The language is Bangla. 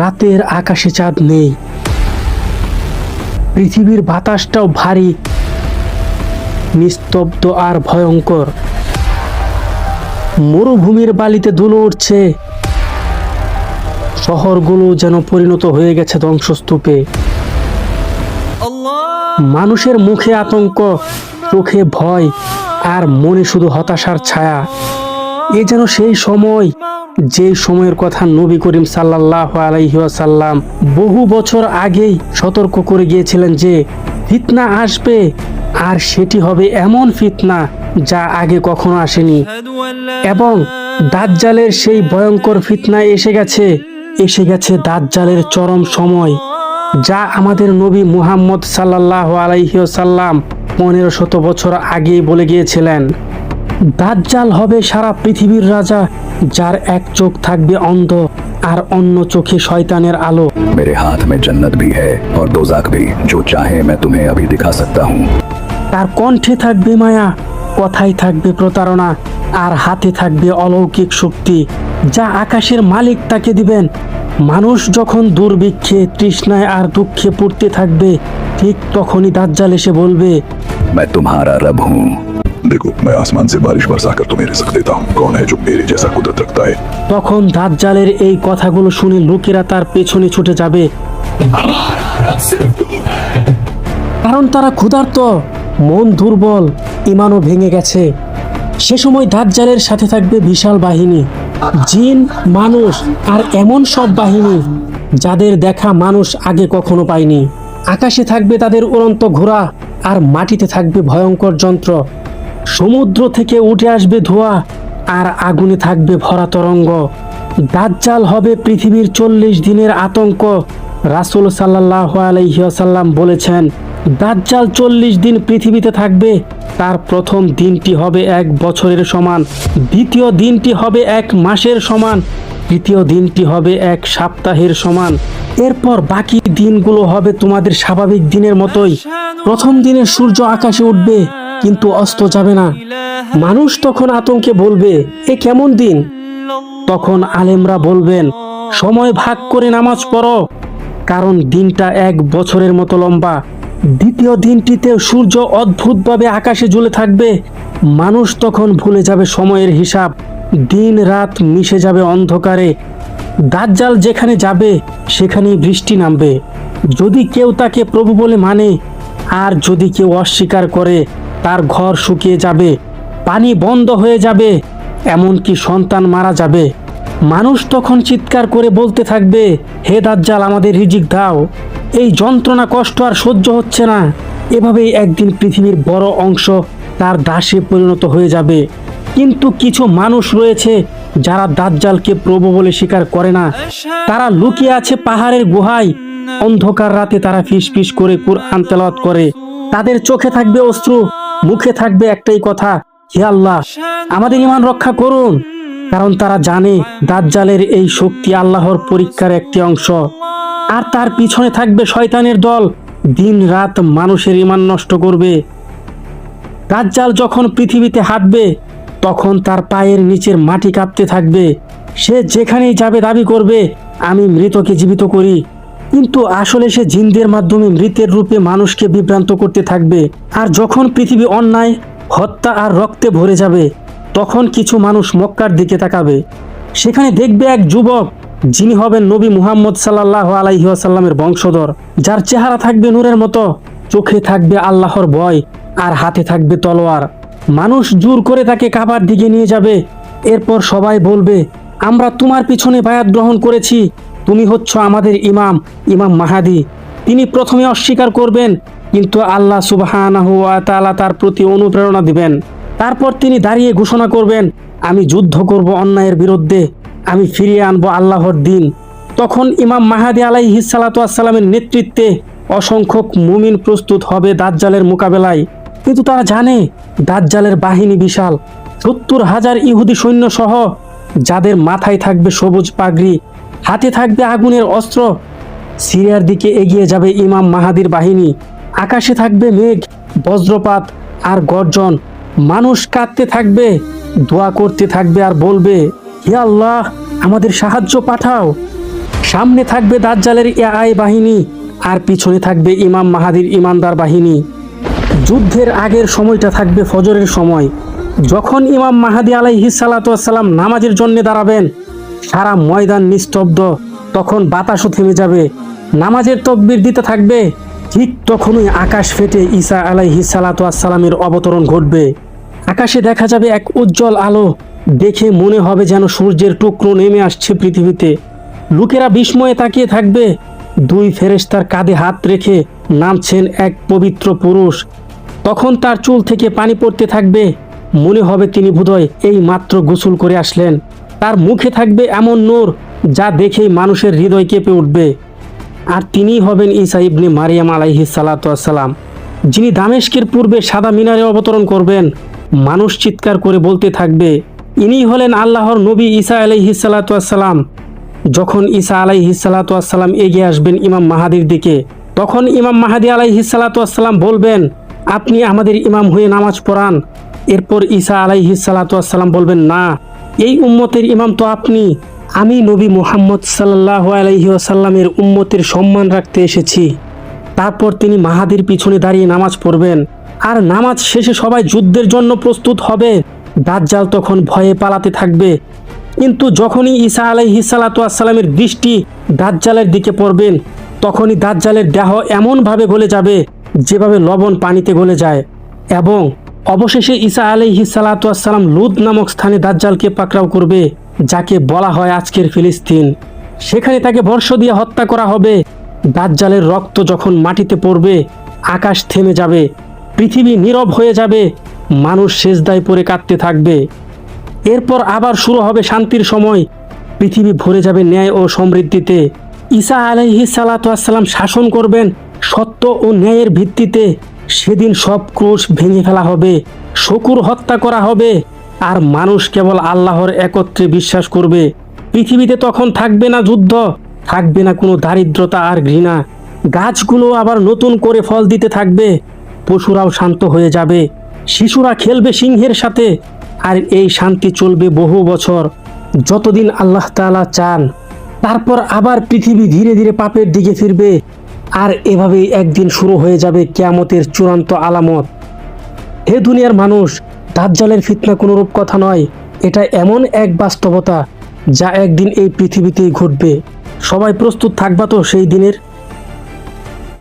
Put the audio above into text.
রাতের আকাশে চাঁদ নেই। পৃথিবীর বাতাসটাও ভারী, নিস্তব্ধ আর ভয়ঙ্কর। মরুভূমির বালিতে দুলো উঠছে শহরগুলো যেন পরিণত হয়ে গেছে ধ্বংসস্তূপে। মানুষের মুখে আতঙ্ক, চোখে ভয়, আর মনে শুধু হতাশার ছায়া। এ যেন সেই সময়, যে সময়ের কথা নবী করিম সাল্লাহ আলাইসাল্লাম বহু বছর আগেই সতর্ক করে গিয়েছিলেন যে, ফিতনা আসবে আর সেটি হবে এমন ফিতনা যা আগে কখনো আসেনি। এবং দাজ্জালের সেই ভয়ঙ্কর ফিতনা এসে গেছে এসে গেছে দাজ্জালের চরম সময়, যা আমাদের নবী মুহাম্মদ সাল্লাহ আলাইসাল্লাম পনেরো শত বছর আগেই বলে গিয়েছিলেন। দাজ্জাল হবে সারা পৃথিবীর রাজা যার এক চোখ থাকবে অন্ধ আর অন্য চোখে শয়তানের আলো मेरे हाथ में जन्नत भी है और दोजाक भी जो चाहे मैं तुम्हें अभी दिखा सकता हूँ তার কণ্ঠে থাকবে মায়া কথায় থাকবে প্রতারণা আর হাতে থাকবে অলৌকিক শক্তি যা আকাশের মালিক তাকে দিবেন মানুষ যখন দুর্ভিক্ষে তৃষ্ণায় আর দুঃখে পড়তে থাকবে ঠিক তখনই দাজ্জাল এসে বলবে मैं तुम्हारा रब हूँ देखो मैं आसमान से बारिश बरसा कर तुम्हें रिजक देता हूँ कौन है जो मेरे जैसा कुदरत रखता है তখন দাজ্জালের এই কথাগুলো শুনে লোকেরা তার পেছনে ছুটে যাবে কারণ তারা ক্ষুধার্ত মন দুর্বল ইমানও ভেঙে গেছে সে সময় দাজ্জালের সাথে থাকবে বিশাল বাহিনী জিন মানুষ আর এমন সব বাহিনী যাদের দেখা মানুষ আগে কখনো পায়নি আকাশে থাকবে তাদের উড়ন্ত ঘোড়া আর মাটিতে থাকবে ভয়ঙ্কর যন্ত্র সমুদ্র থেকে উঠে আসবে ধোঁয়া আর আগুনে থাকবে ভরা তরঙ্গ। দাজ্জাল হবে পৃথিবীর চল্লিশ দিনের আতঙ্ক, রাসুল সাল্লাহ আলাইসাল্লাম বলেছেন। দাজ্জাল চল্লিশ দিন পৃথিবীতে থাকবে, তার প্রথম দিনটি হবে এক বছরের সমান, দ্বিতীয় দিনটি হবে এক মাসের সমান, তৃতীয় দিনটি হবে এক সপ্তাহের সমান। এরপর বাকি দিনগুলো হবে তোমাদের স্বাভাবিক দিনের মতোই। প্রথম দিনের সূর্য আকাশে উঠবে কিন্তু অস্ত যাবে না। মানুষ তখন আতঙ্কে বলবে, এ কেমন দিন? তখন আলেমরা বলবেন, সময় ভাগ করে নামাজ পড়ো, কারণ দিনটা এক বছরের মতো লম্বা। দ্বিতীয় দিনটিতে সূর্য অদ্ভুতভাবে আকাশে ঝুলে থাকবে। মানুষ তখন ভুলে যাবে সময়ের হিসাব। দিন রাত মিশে যাবে অন্ধকারে। দাজ্জাল যেখানে যাবে, সেখানেই বৃষ্টি নামবে। যদি কেউ তাকে প্রভু বলে মানে আর যদি কেউ অস্বীকার করে তার ঘর শুকিয়ে যাবে, পানি বন্ধ হয়ে যাবে, এমনকি সন্তান মারা যাবে। মানুষ তখন চিৎকার করে বলতে থাকবে, হে দাজ্জাল, আমাদের রিজিক দাও। এই যন্ত্রণা, কষ্ট আর সহ্য হচ্ছে না। এভাবেই একদিন পৃথিবীর বড় অংশ তার দাসে পরিণত হয়ে যাবে। কিন্তু কিছু মানুষ রয়েছে যারা দাজ্জালকে প্রভু বলে স্বীকার করে না। তারা লুকিয়ে আছে পাহাড়ের গুহায়। অন্ধকার রাতে তারা ফিস ফিস করে কুরআন তেলাওয়াত করে। তাদের চোখে থাকবে অশ্রু। মুখে থাকবে একটাই কথা, হে আল্লাহ, আমাদের ইমান রক্ষা করুন। কারণ তারা জানে দাজ্জালের এই শক্তি আল্লাহর পরীক্ষার একটি অংশ। আর তার পিছনে থাকবে শয়তানের দল। দিন রাত মানুষের ইমান নষ্ট করবে। দাজ্জাল যখন পৃথিবীতে হাঁটবে, তখন তার পায়ের নিচের মাটি কাঁপতে থাকবে। সে যেখানেই যাবে দাবি করবে, আমি মৃতকে জীবিত করি। কিন্তু আসলে সে জিনদের মাধ্যমে মৃতের রূপে মানুষকে বিভ্রান্ত করতে থাকবে। আর যখন পৃথিবী অন্যায়, হত্যা আর রক্তে ভরে যাবে, তখন কিছু মানুষ মক্কার দিকে তাকাবে। সেখানে দেখবে এক যুবক, যিনি হবেন নবী মুহাম্মদ সাল্লাহ আলাইসাল্লামের বংশধর, যার চেহারা থাকবে নূরের মতো, চোখে থাকবে আল্লাহর ভয়, আর হাতে থাকবে তলোয়ার। মানুষ জোর করে তাকে কাবার দিকে নিয়ে যাবে। এরপর সবাই বলবে, আমরা তোমার পিছনে বায়াত গ্রহণ করেছি তুমি হচ্ছ আমাদের ইমাম ইমাম মাহাদি। তিনি প্রথমে অস্বীকার করবেন, কিন্তু আল্লাহ তাআলা তার প্রতি অনুপ্রেরণা দিবেন। তারপর তিনি দাঁড়িয়ে ঘোষণা করবেন, আমি যুদ্ধ করব অন্যায়ের বিরুদ্ধে, আমি ফিরিয়ে আনব আল্লাহর দিন। তখন ইমাম মাহাদি আলাইহি সালামের নেতৃত্বে অসংখ্য মুমিন প্রস্তুত হবে দাজ্জালের মোকাবেলায়। কিন্তু তারা জানে, দাজ্জালের বাহিনী বিশাল। সত্তর হাজার ইহুদি সৈন্য সহ যাদের মাথায় থাকবে সবুজ পাগড়ি হাতে থাকবে আগুনের অস্ত্র। সিরিয়ার দিকে এগিয়ে যাবে ইমাম মাহাদির বাহিনী। আকাশে থাকবে মেঘ, বজ্রপাত আর গর্জন। মানুষ কাঁদতে থাকবে, দোয়া করতে থাকবে আর বলবে, হে আল্লাহ, আমাদের সাহায্য পাঠাও। সামনে থাকবে দাজ্জালের এআই বাহিনী আর পিছনে থাকবে ইমাম মাহাদির ইমানদার বাহিনী। যুদ্ধের আগের সময়টা থাকবে ফজরের সময়। যখন ইমাম মাহাদি আলাইহি সালাতাম নামাজের জন্য দাঁড়াবেন সারা ময়দান নিস্তব্ধ, তখন বাতাসও থেমে যাবে। নামাজের তকবির দিতে থাকবে, ঠিক তখনই আকাশ ফেটে ঈসা আলাইহি সালাতামের অবতরণ ঘটবে। আকাশে দেখা যাবে এক উজ্জ্বল আলো, দেখে মনে হবে যেন সূর্যের টুকরো নেমে আসছে পৃথিবীতে। লোকেরা বিস্ময়ে তাকিয়ে থাকবে, দুই ফেরেশতার কাঁধে হাত রেখে নামছেন এক পবিত্র পুরুষ। তখন তার চুল থেকে পানি পড়তে থাকবে, মনে হবে তিনি বোধহয় এই মাত্র গোসল করে আসলেন। তার মুখে থাকবে এমন নূর যা দেখেই মানুষের হৃদয় কেঁপে উঠবে। আর তিনিই হবেন ঈসা ইবনে মারিয়াম আলাইহি সালাতাম যিনি দামেশকের পূর্বে সাদা মিনারে অবতরণ করবেন। মানুষ চিৎকার করে বলতে থাকবে ইনি হলেন আল্লাহর নবী ঈসা আলাইহি সালাতাম যখন ঈসা আলাইহি সালাতাম এগিয়ে আসবেন ইমাম মাহাদির দিকে, তখন ইমাম মাহাদি আলাইহি সালাতাম বলবেন, আপনি আমাদের ইমাম হয়ে নামাজ পড়ান। এরপর ঈসা আলাইহি সালাতাম বলবেন, না। এই উম্মতের ইমাম তো আপনি। আমি নবী মুহাম্মদ সাল্লাহ আলাইহি আসাল্লামের উম্মতের সম্মান রাখতে এসেছি। তারপর তিনি মাহাদির পিছনে দাঁড়িয়ে নামাজ পড়বেন। আর নামাজ শেষে সবাই যুদ্ধের জন্য প্রস্তুত হবে। দাজ্জাল তখন ভয়ে পালাতে থাকবে। কিন্তু যখনই ঈসা আলাইহি সালাতামের দৃষ্টি দাজ্জালের দিকে পড়বেন, তখনই দাজ্জালের দেহ এমনভাবে গলে যাবে, যেভাবে লবণ পানিতে গলে যায়। এবং অবশেষে ঈসা আলাইহি সালাতাম লুদ নামক স্থানে দাজ্জালকে পাকড়াও করবে, যাকে বলা হয় আজকের ফিলিস্তিন। সেখানে তাকে বর্ষ দিয়ে হত্যা করা হবে। দাজ্জালের রক্ত যখন মাটিতে পড়বে, আকাশ থেমে যাবে, পৃথিবী নীরব হয়ে যাবে, মানুষ শেষদায় পড়ে কাঁদতে থাকবে। এরপর আবার শুরু হবে শান্তির সময়। পৃথিবী ভরে যাবে ন্যায় ও সমৃদ্ধিতে। ঈসা আলাইহি সালাতাম শাসন করবেন সত্য ও ন্যায়ের ভিত্তিতে সেদিন সব ক্রোশ ভেঙে ফেলা হবে, শকুর হত্যা করা হবে, আর মানুষ কেবল আল্লাহর একত্রে বিশ্বাস করবে। পৃথিবীতে তখন থাকবে না যুদ্ধ, থাকবে না কোনো দারিদ্রতা আর ঘৃণা। গাছগুলো আবার নতুন করে ফল দিতে থাকবে, পশুরাও শান্ত হয়ে যাবে। শিশুরা খেলবে সিংহের সাথে, আর এই শান্তি চলবে বহু বছর, যতদিন আল্লাহ তাআলা চান। তারপর আবার পৃথিবী ধীরে ধীরে পাপের দিকে ফিরবে। আর এভাবেই একদিন শুরু হয়ে যাবে কেয়ামতের চূড়ান্ত আলামত। হে দুনিয়ার মানুষ, দাজ্জালের ফিতনা কোনো রূপ কথা নয়। এটা এমন এক বাস্তবতা যা একদিন এই পৃথিবীতেই ঘটবে। সবাই প্রস্তুত থাকবা তো সেই দিনের?